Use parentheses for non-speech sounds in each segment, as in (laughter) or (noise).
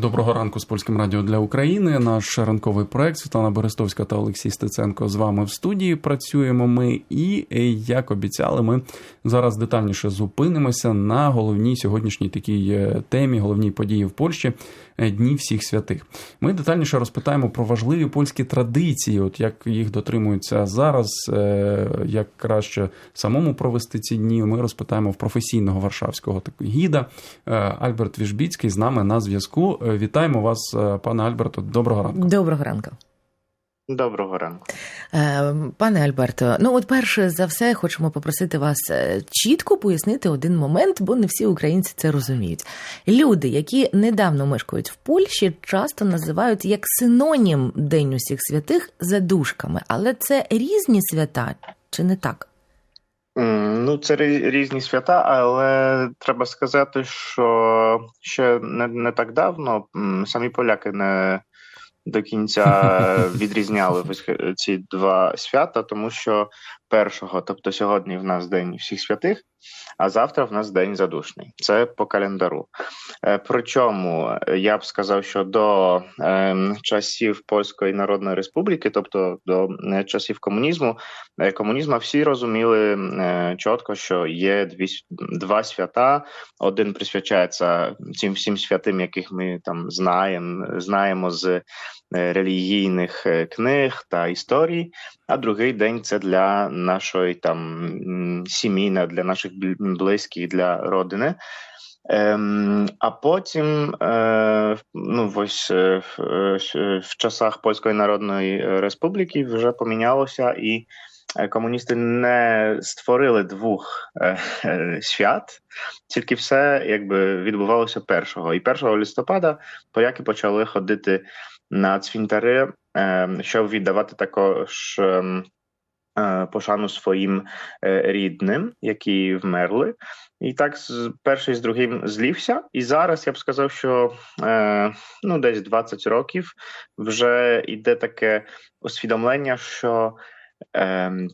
Доброго ранку з польським радіо для України. Наш ранковий проект Світлана Берестовська та Олексій Стеценко з вами в студії. Працюємо ми, і е, як обіцяли, ми зараз детальніше зупинимося на головній сьогоднішній такій е, темі, головній події в Польщі е, Дні всіх святих. Ми детальніше розпитаємо про важливі польські традиції, от як їх дотримуються зараз, як краще самому провести ці дні. Ми розпитаємо в професійного варшавського гіда Альберт Віжбіцький з нами на зв'язку. Вітаємо вас, е, пане Альберто. Доброго ранку. Доброго ранку. Доброго ранку, е, пане Альберто. Ну, от перше за все, хочемо попросити вас е, чітко пояснити один момент, бо не всі українці це розуміють. Люди, які недавно мешкають в Польщі, часто називають як синонім День усіх святих задушками, але це різні свята, чи не так? Ну, це різні свята, але треба сказати, що ще не не так давно самі поляки не до кінця (laughs) відрізняли ці два свята, тому що першого, тобто сьогодні в нас день всіх святих, а завтра в нас день задушний. Це по календару. Е, причому я б сказав, що до е, часів Польської Народної Республіки, тобто до е, часів комунізму, комунізму всі розуміли чітко, що є дві два свята. Один присвячається цим всім святим, яких ми там знаємо, знаємо з релігійних книг та історій. А другий день це для нашої там сім'ї, для наших близьких, для родини. Ем, А потім, е, ну ось е, в, в часах Польської Народної Республіки вже помінялося, і комуністи не створили двох е, е, свят, тільки все якби відбувалося першого. І 1 листопада поляки почали ходити на цвінтари, щоб віддавати також. Пошану своїм рідним, які вмерли, і так перший з другим злівся. І зараз я б сказав, що ну десь 20 років вже йде таке усвідомлення, що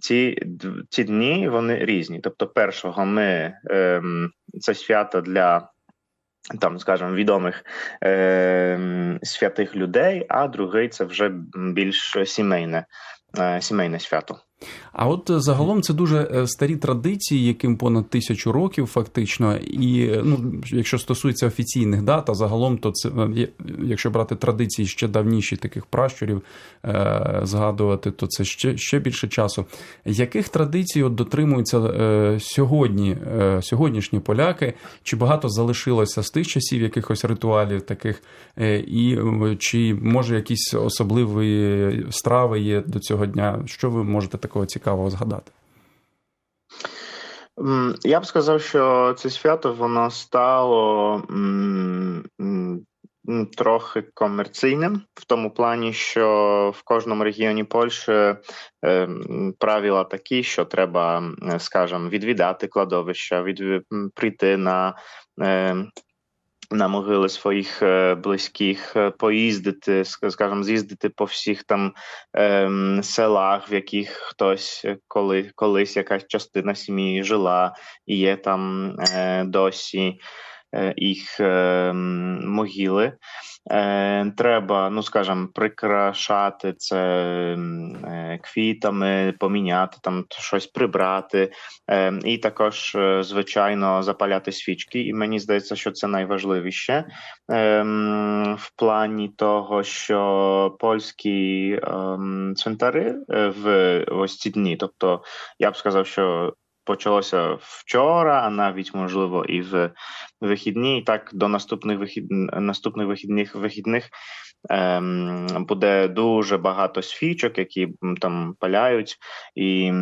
ці ці дні вони різні. Тобто, першого ми це свято для там, скажімо, відомих е, святих людей, а другий це вже більш сімейне, е, сімейне свято. А от е, загалом це дуже е, старі традиції, яким понад тисячу років, фактично. І е, ну, якщо стосується офіційних дат, а загалом, то це якщо брати традиції ще давніші таких пращурів е, згадувати, то це ще ще більше часу. Яких традицій от дотримуються е, сьогодні е, сьогоднішні поляки? Чи багато залишилося з тих часів якихось ритуалів таких, і чи може якісь особливі страви є до цього дня? Що ви можете так? Такого цікавого згадати? Я б сказав, що це свято воно стало трохи комерційним в тому плані, що в кожному регіоні Польщі е, правила такі, що треба, скажімо, відвідати кладовища, від прийти на е, на могили своїх е, близьких, е, поїздити, скажімо, з'їздити по всіх там ем, селах, в яких хтось е, коли колись якась частина сім'ї жила і є там е, досі їх е, могили. Е, Треба, ну скажімо, прикрашати це е, квітами, поміняти там щось прибрати, е, і також, е, звичайно, запаляти свічки. І мені здається, що це найважливіше е, в плані того, що польські ем, цвинтари е, в ось ці дні, тобто я б сказав, що почалося вчора, а навіть можливо і в вихідні. І так до наступних вихід... наступних вихідних вихідних ем, буде дуже багато свічок, які там паляють, і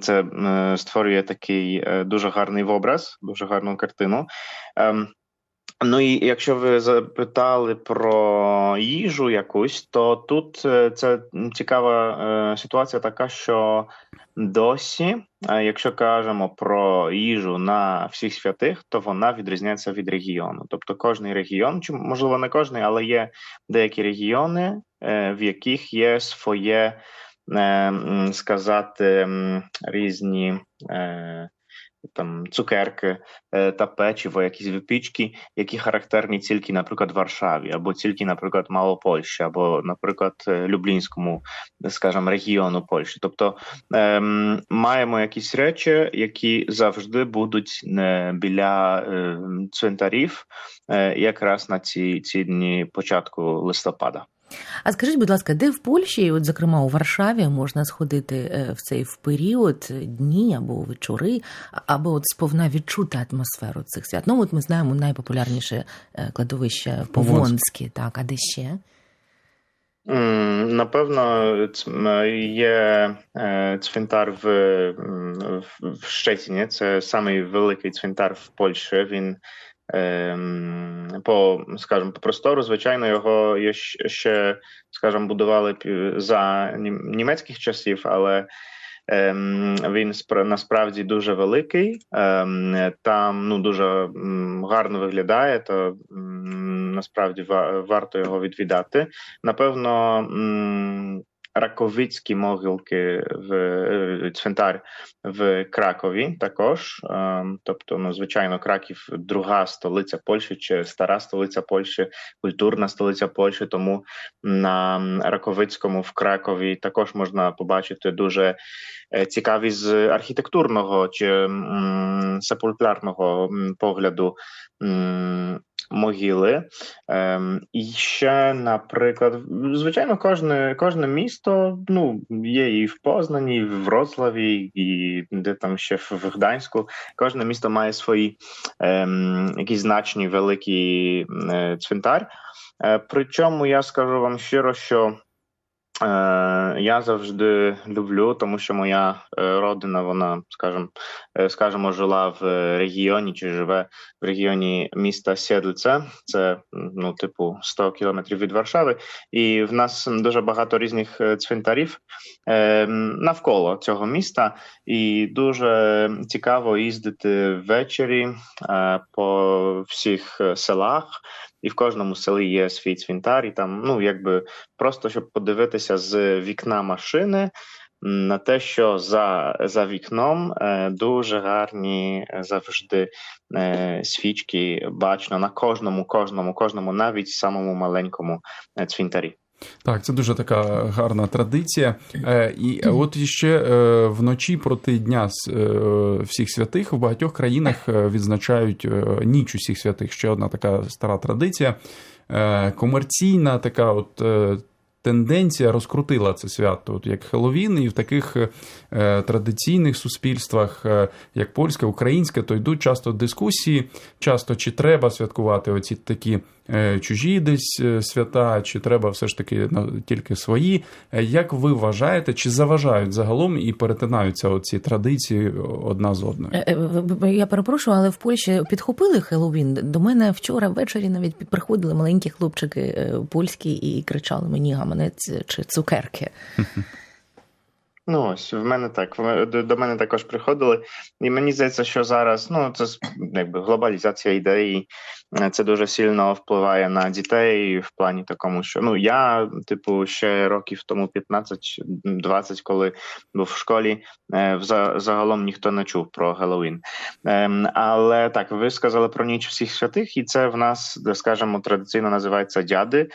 це е, створює такий е, дуже гарний образ, дуже гарну картину. Ем, Ну і якщо ви запитали про їжу якусь, то тут е, це цікава е, ситуація така, що досі, е, якщо кажемо про їжу на всіх святих, то вона відрізняється від регіону. Тобто кожний регіон, чи можливо не кожний, але є деякі регіони, в яких є своє сказати різні там цукерки е, та печиво, якісь випічки, які характерні тільки, наприклад, Варшаві, або тільки, наприклад, Малопольщі, або, наприклад, е, Люблінському, скажімо, регіону Польщі. Тобто ем, маємо якісь речі, які завжди будуть не біля е, цвинтарів, якраз на ці, ці дні початку листопада. А скажіть, будь ласка, де в Польщі, от зокрема у Варшаві, можна сходити е, в цей в період дні або вечори, аби от сповна відчути атмосферу цих свят? Ну от ми знаємо найпопулярніше е, кладовище Повонське, так, а де ще? Напевно, є е, цвинтар в, в Щеціні. Це самий великий цвинтар в Польщі. Він по, скажімо, по простору, звичайно, його ще, скажімо, будували за німецьких часів, але він насправді дуже великий, там ну дуже гарно виглядає, то насправді варто його відвідати. Напевно, Раковицькі могилки в цвинтар в Кракові також. Тобто, ну, звичайно, Краків друга столиця Польщі чи стара столиця Польщі, культурна столиця Польщі. Тому на Раковицькому в Кракові також можна побачити дуже цікаві з архітектурного чи сепульклярного погляду могили. Ем, І ще, наприклад, звичайно, кожне кожне місто ну, є і в Познані, і в Вроцлаві, і де там ще в Гданську. Кожне місто має свої ем, якісь значні великі е, цвинтар. Е, Причому я скажу вам щиро, що я завжди люблю, тому що моя е, родина, вона, скажімо, е, скажімо, жила в регіоні чи живе в регіоні міста Сєдльце. Це ну, типу 100 кілометрів від Варшави, і в нас дуже багато різних цвинтарів навколо цього міста, і дуже цікаво їздити ввечері по всіх селах і в кожному селі є свій цвінтар, і там, ну якби просто щоб подивитися з вікна машини. На те, що за за вікном е, дуже гарні завжди е, свічки бачно на кожному, кожному, кожному, навіть самому маленькому е, цвинтарі. Так, це дуже така гарна традиція. Е, І от ще е, вночі проти Дня е, всіх святих в багатьох країнах відзначають ніч усіх святих. Ще одна така стара традиція. Комерційна така от тенденція розкрутила це свято, от як Хеллоуін, і в таких е, традиційних суспільствах, е, як польське, українське, то йдуть часто дискусії, часто чи треба святкувати оці такі е, чужі десь е, свята, чи треба все ж таки тільки свої. Е, як ви вважаєте, чи заважають загалом і перетинаються оці традиції одна з одною? Е, я перепрошую, але в Польщі підхопили Хеллоуін. До мене вчора ввечері навіть приходили маленькі хлопчики польські і кричали мені гаманець чи цукерки. (laughs) Ну, ось в мене так. До мене також приходили, і мені здається, що зараз ну це якби глобалізація ідеї, е, це дуже сильно впливає на дітей в плані такому, що ну я, типу, ще років тому 15-20, коли був в школі, е, загалом ніхто не чув про Геловін. Ем, але так, ви сказали про ніч всіх святих, і це в нас, скажімо, традиційно називається дяди.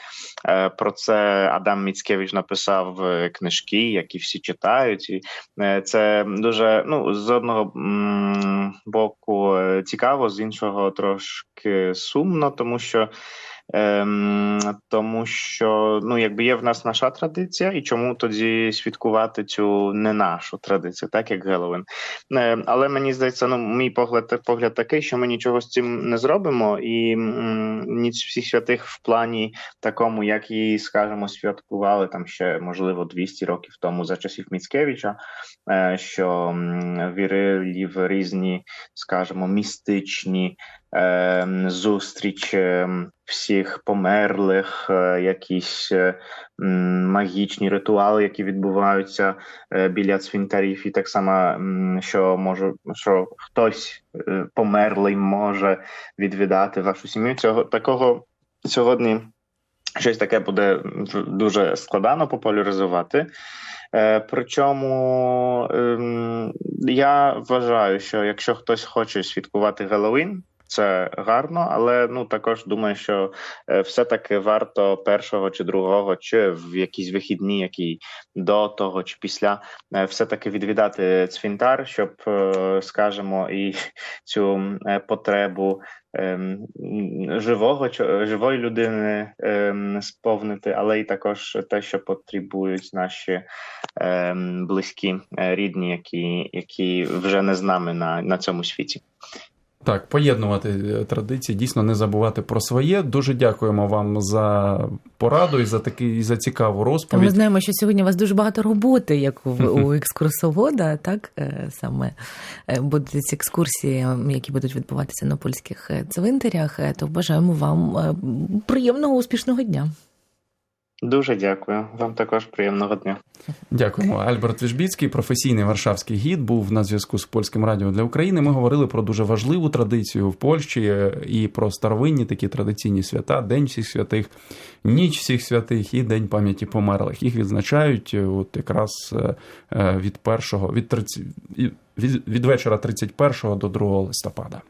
Е, про це Адам Міцкевич написав книжки, які всі читають і е, це дуже ну з одного боку е, цікаво, з іншого трошки сумно, тому що. Ем, Тому що ну, якби є в нас наша традиція, і чому тоді святкувати цю не нашу традицію, так як Геловин. Е, але мені здається, ну мій погляд погляд такий, що ми нічого з цим не зробимо, і ніч всіх святих в плані такому, як її, скажімо, святкували там ще можливо 200 років тому за часів Міцкевича, е, що вірили в різні, скажімо, містичні. Ем, зустріч ем, всіх померлих, е, якісь е, магічні ритуали, які відбуваються е, біля цвинтарів, і так само, що може, що хтось померлий може відвідати вашу сім'ю. Цього такого сьогодні щось таке буде дуже складно популяризувати. Причому ем, я вважаю, що якщо хтось хоче святкувати Геловін, це гарно, але ну також думаю, що е, все-таки варто першого чи другого, чи в якісь вихідні, які до того чи після, е, все-таки відвідати цвинтар, щоб, е, скажімо, і (laughs) цю потребу ем, живого живої людини ем, сповнити, але і також те, що потребують наші ем, близькі рідні, які, які вже не з нами на, на цьому світі. Так, поєднувати е, традиції, дійсно не забувати про своє. Дуже дякуємо вам за пораду і за такий і за цікаву Та Ми знаємо, що сьогодні у вас дуже багато роботи, як у, у (laughs) екскурсовода, так е, саме е, будуть екскурсії, які будуть відбуватися на польських цвинтарях. То бажаємо вам приємного успішного дня. Дуже дякую. Вам також приємного дня. Дякуємо. Альберт Віжбіцький, професійний варшавський гід, був на зв'язку з польським радіо для України. Ми говорили про дуже важливу традицію в Польщі е, і про старовинні такі традиційні свята, День всіх святих, ніч всіх святих і День пам'яті померлих. Їх відзначають е, от якраз е, від першого від 30, і- від, від вечора 31 до 2 листопада.